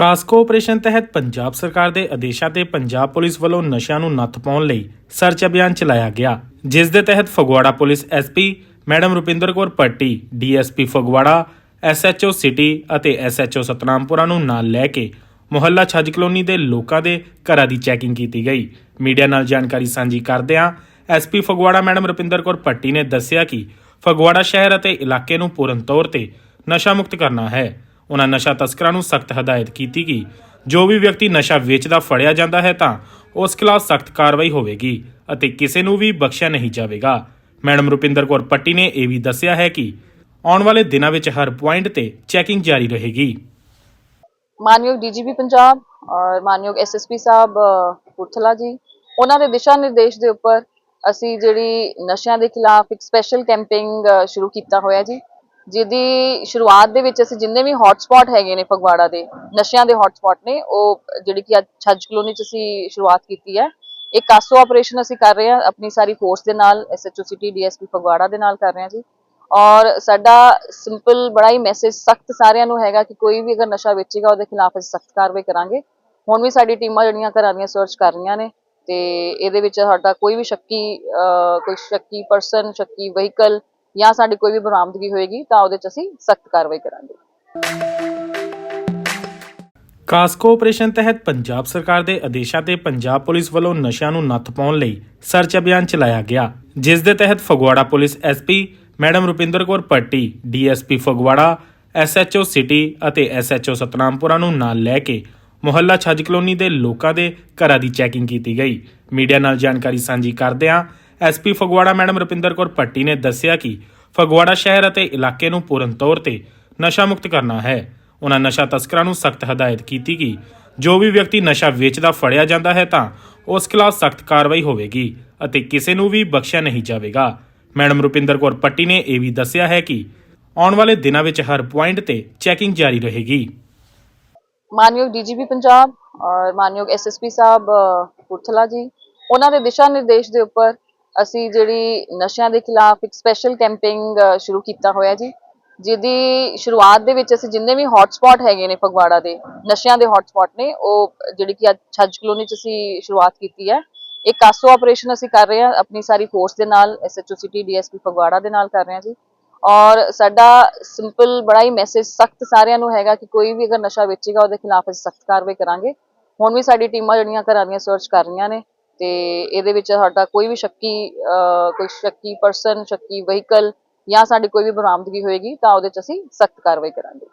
Kasco operation ਤਹਿਤ ਪੰਜਾਬ ਸਰਕਾਰ ਦੇ ਆਦੇਸ਼ਾਂ ਤੇ ਪੰਜਾਬ ਪੁਲਿਸ ਵੱਲੋਂ ਨਸ਼ਿਆਂ ਨੂੰ ਨੱਥ ਪਾਉਣ ਲਈ ਸਰਚ ਅਭਿਆਨ ਚਲਾਇਆ ਗਿਆ, ਜਿਸ ਦੇ ਤਹਿਤ Phagwara police SP madam Rupinder Kaur Patti DSP Phagwara SHO city ਅਤੇ ਐਸਐਚਓ ਸਤਨਾਮਪੁਰਾ ਨੂੰ ਨਾਲ ਲੈ ਕੇ ਮੁਹੱਲਾ ਛੱਜ ਕਲੋਨੀ ਦੇ ਲੋਕਾਂ ਦੇ ਘਰਾਂ ਦੀ ਚੈਕਿੰਗ ਕੀਤੀ ਗਈ। ਮੀਡੀਆ ਨਾਲ ਜਾਣਕਾਰੀ ਸਾਂਝੀ ਕਰਦਿਆਂ ਐਸਪੀ ਫਗਵਾੜਾ ਮੈਡਮ ਰੁਪਿੰਦਰ ਕੌਰ ਪੱਟੀ ਨੇ ਦੱਸਿਆ ਕਿ ਫਗਵਾੜਾ ਸ਼ਹਿਰ ਅਤੇ ਇਲਾਕੇ ਨੂੰ ਪੂਰਨ ਤੌਰ ਤੇ ਨਸ਼ਾ ਮੁਕਤ ਕਰਨਾ ਹੈ। ਉਹਨਾਂ ਨਸ਼ਾ ਤਸਕਰਾਂ ਨੂੰ ਸਖਤ ਹਦਾਇਤ ਕੀਤੀ ਕਿ ਜੋ ਵੀ ਵਿਅਕਤੀ ਨਸ਼ਾ ਵੇਚਦਾ ਫੜਿਆ ਜਾਂਦਾ ਹੈ ਤਾਂ ਉਸ ਖਿਲਾਫ ਸਖਤ ਕਾਰਵਾਈ ਹੋਵੇਗੀ ਅਤੇ ਕਿਸੇ ਨੂੰ ਵੀ ਬਖਸ਼ਿਆ ਨਹੀਂ ਜਾਵੇਗਾ। ਮੈਡਮ ਰੁਪਿੰਦਰ ਕੌਰ ਪੱਟੀ ਨੇ ਇਹ ਵੀ ਦੱਸਿਆ ਹੈ ਕਿ ਆਉਣ ਵਾਲੇ ਦਿਨਾਂ ਵਿੱਚ ਹਰ ਪੁਆਇੰਟ ਤੇ ਚੈਕਿੰਗ ਜਾਰੀ ਰਹੇਗੀ। ਮਾਨਯੋਗ ਡੀਜੀਪੀ ਪੰਜਾਬ ਔਰ ਮਾਨਯੋਗ ਐਸਐਸਪੀ ਸਾਹਿਬ ਅ, ਜੀ ਉਹਨਾਂ ਦੇ ਦਿਸ਼ਾ ਨਿਰਦੇਸ਼ ਦੇ ਉੱਪਰ ਅਸੀਂ ਜਿਹੜੀ ਨਸ਼ਿਆਂ ਦੇ ਖਿਲਾਫ ਇੱਕ ਸਪੈਸ਼ਲ ਕੈਂਪੇਨਿੰਗ ਸ਼ੁਰੂ ਕੀਤਾ ਹੋਇਆ ਜੀ। ਜਿਹਦੀ ਸ਼ੁਰੂਆਤ ਦੇ ਵਿੱਚ ਅਸੀਂ ਜਿੰਨੇ ਵੀ ਹੌਟਸਪੌਟ ਹੈਗੇ ਨੇ ਫਗਵਾੜਾ ਦੇ, ਨਸ਼ਿਆਂ ਦੇ ਹੌਟਸਪੌਟ ਨੇ, ਉਹ ਜਿਹੜੀ ਕਿ ਅੱਜ ਛੱਜ ਕਲੋਨੀ ਚ ਅਸੀਂ ਸ਼ੁਰੂਆਤ ਕੀਤੀ ਹੈ। ਇਹ ਕਾਸੋ ਆਪਰੇਸ਼ਨ ਅਸੀਂ ਕਰ ਰਹੇ ਹਾਂ, ਆਪਣੀ ਸਾਰੀ ਫੋਰਸ ਦੇ ਨਾਲ ਐਸਐਚਓ ਸਿਟੀ ਡੀਐਸਪੀ ਫਗਵਾੜਾ ਦੇ ਨਾਲ ਕਰ ਰਹੇ ਹਾਂ ਜੀ। ਔਰ ਸਾਡਾ ਸਿੰਪਲ ਬੜਾ ਹੀ ਮੈਸੇਜ ਸਖਤ ਸਾਰਿਆਂ ਨੂੰ ਹੈਗਾ ਕਿ ਕੋਈ ਵੀ ਅਗਰ ਨਸ਼ਾ ਵੇਚੇਗਾ, ਉਹਦੇ ਖਿਲਾਫ ਅਸੀਂ ਸਖਤ ਕਾਰਵਾਈ ਕਰਾਂਗੇ। ਹੁਣ ਵੀ ਸਾਡੀ ਟੀਮਾਂ ਜਿਹੜੀਆਂ ਘਰਾਂ ਦੀਆਂ ਸਰਚ ਕਰ ਰਹੀਆਂ ਨੇ, ਤੇ ਇਹਦੇ ਵਿੱਚ ਸਾਡਾ ਕੋਈ ਵੀ ਸ਼ੱਕੀ ਕੋਈ ਸ਼ੱਕੀ ਪਰਸਨ ਸ਼ੱਕੀ ਵਹੀਕਲ ਜਾਂ ਸਾਡੀ ਕੋਈ ਵੀ ਬਰਾਮਦਗੀ ਹੋਏਗੀ ਤਾਂ ਉਹਦੇ ਚ ਅਸੀਂ ਸਖਤ ਕਾਰਵਾਈ ਕਰਾਂਗੇ। ਕਾਸਕੋ ਆਪਰੇਸ਼ਨ ਤਹਿਤ ਪੰਜਾਬ ਸਰਕਾਰ ਦੇ ਆਦੇਸ਼ਾਂ ਤੇ ਪੰਜਾਬ ਪੁਲਿਸ ਵੱਲੋਂ ਨਸ਼ਿਆਂ ਨੂੰ ਨੱਥ ਪਾਉਣ ਲਈ ਸਰਚ ਅਭਿਆਨ ਚਲਾਇਆ ਗਿਆ, ਜਿਸ ਦੇ ਤਹਿਤ Phagwara police SP madam Rupinder Kaur Patti DSP Phagwara SHO city ਅਤੇ ਐਸਐਚਓ ਸਤਨਾਮਪੁਰਾ ਨੂੰ ਨਾਲ ਲੈ ਕੇ ਮੁਹੱਲਾ ਛੱਜ ਕਲੋਨੀ ਦੇ ਲੋਕਾਂ ਦੇ ਘਰਾਂ ਦੀ ਚੈਕਿੰਗ ਕੀਤੀ ਗਈ। ਮੀਡੀਆ ਨਾਲ ਜਾਣਕਾਰੀ ਸਾਂਝੀ ਕਰਦਿਆਂ ਐਸਪੀ ਫਗਵਾੜਾ ਮੈਡਮ ਰੁਪਿੰਦਰ ਕੌਰ ਪੱਟੀ ਨੇ ਦੱਸਿਆ ਕਿ ਫਗਵਾੜਾ ਸ਼ਹਿਰ ਅਤੇ ਇਲਾਕੇ ਨੂੰ ਪੂਰਨ ਤੌਰ ਤੇ ਨਸ਼ਾ ਮੁਕਤ ਕਰਨਾ ਹੈ। ਉਹਨਾਂ ਨਸ਼ਾ ਤਸਕਰਾਂ ਨੂੰ ਸਖਤ ਹਦਾਇਤ ਕੀਤੀ ਕਿ ਜੋ ਵੀ ਵਿਅਕਤੀ ਨਸ਼ਾ ਵੇਚਦਾ ਫੜਿਆ ਜਾਂਦਾ ਹੈ ਤਾਂ ਉਸ ਖਿਲਾਫ ਸਖਤ ਕਾਰਵਾਈ ਹੋਵੇਗੀ ਅਤੇ ਕਿਸੇ ਨੂੰ ਵੀ ਬਖਸ਼ਿਆ ਨਹੀਂ ਜਾਵੇਗਾ। ਮੈਡਮ ਰੁਪਿੰਦਰ ਕੌਰ ਪੱਟੀ ਨੇ ਇਹ ਵੀ ਦੱਸਿਆ ਹੈ ਕਿ ਆਉਣ ਵਾਲੇ ਦਿਨਾਂ ਵਿੱਚ ਹਰ ਪੁਆਇੰਟ ਤੇ ਚੈਕਿੰਗ ਜਾਰੀ ਰਹੇਗੀ। ਮਾਨਯੋਗ ਡੀਜੀਪੀ ਪੰਜਾਬ ਔਰ ਮਾਨਯੋਗ ਐਸਐਸਪੀ ਸਾਹਿਬ ਅ, ਜੀ ਉਹਨਾਂ ਦੇ ਦਿਸ਼ਾ ਨਿਰਦੇਸ਼ ਦੇ ਉੱਪਰ ਅਸੀਂ ਜਿਹੜੀ ਨਸ਼ਿਆਂ ਦੇ ਖਿਲਾਫ ਇੱਕ ਸਪੈਸ਼ਲ ਕੈਂਪੇਨਿੰਗ ਸ਼ੁਰੂ ਕੀਤਾ ਹੋਇਆ ਜੀ। ਜਿਹਦੀ ਸ਼ੁਰੂਆਤ ਦੇ ਵਿੱਚ ਅਸੀਂ ਜਿੰਨੇ ਵੀ ਹੌਟਸਪੌਟ ਹੈਗੇ ਨੇ ਫਗਵਾੜਾ ਦੇ, ਨਸ਼ਿਆਂ ਦੇ ਹੌਟਸਪੌਟ ਨੇ, ਉਹ ਜਿਹੜੀ ਕਿ ਅੱਜ ਛੱਜ ਕਲੋਨੀ ਚ ਅਸੀਂ ਸ਼ੁਰੂਆਤ ਕੀਤੀ ਹੈ। ਇਹ ਕਾਸੋ ਆਪਰੇਸ਼ਨ ਅਸੀਂ ਕਰ ਰਹੇ ਹਾਂ, ਆਪਣੀ ਸਾਰੀ ਫੋਰਸ ਦੇ ਨਾਲ ਐਸਐਚਓ ਸਿਟੀ ਡੀਐਸਪੀ ਫਗਵਾੜਾ ਦੇ ਨਾਲ ਕਰ ਰਹੇ ਹਾਂ ਜੀ। ਔਰ ਸਾਡਾ ਸਿੰਪਲ ਬੜਾ ਹੀ ਮੈਸੇਜ ਸਖਤ ਸਾਰਿਆਂ ਨੂੰ ਹੈਗਾ ਕਿ ਕੋਈ ਵੀ ਅਗਰ ਨਸ਼ਾ ਵੇਚੇਗਾ, ਉਹਦੇ ਖਿਲਾਫ ਅਸੀਂ ਸਖਤ ਕਾਰਵਾਈ ਕਰਾਂਗੇ। ਹੁਣ ਵੀ ਸਾਡੀ ਟੀਮਾਂ ਜਿਹੜੀਆਂ ਘਰਾਂ ਦੀਆਂ ਸਰਚ ਕਰ ਰਹੀਆਂ ਨੇ ਤੇ ਇਹਦੇ ਵਿੱਚ ਸਾਡਾ ਕੋਈ ਵੀ ਸ਼ੱਕੀ ਅਹ, ਕੋਈ ਸ਼ੱਕੀ ਪਰਸਨ ਸ਼ੱਕੀ ਵਹੀਕਲ ਜਾਂ ਸਾਡੀ ਕੋਈ ਵੀ ਬਰਾਮਦਗੀ ਹੋਏਗੀ ਤਾਂ ਉਹਦੇ ਚ ਅਸੀਂ ਸਖਤ ਕਾਰਵਾਈ ਕਰਾਂਗੇ।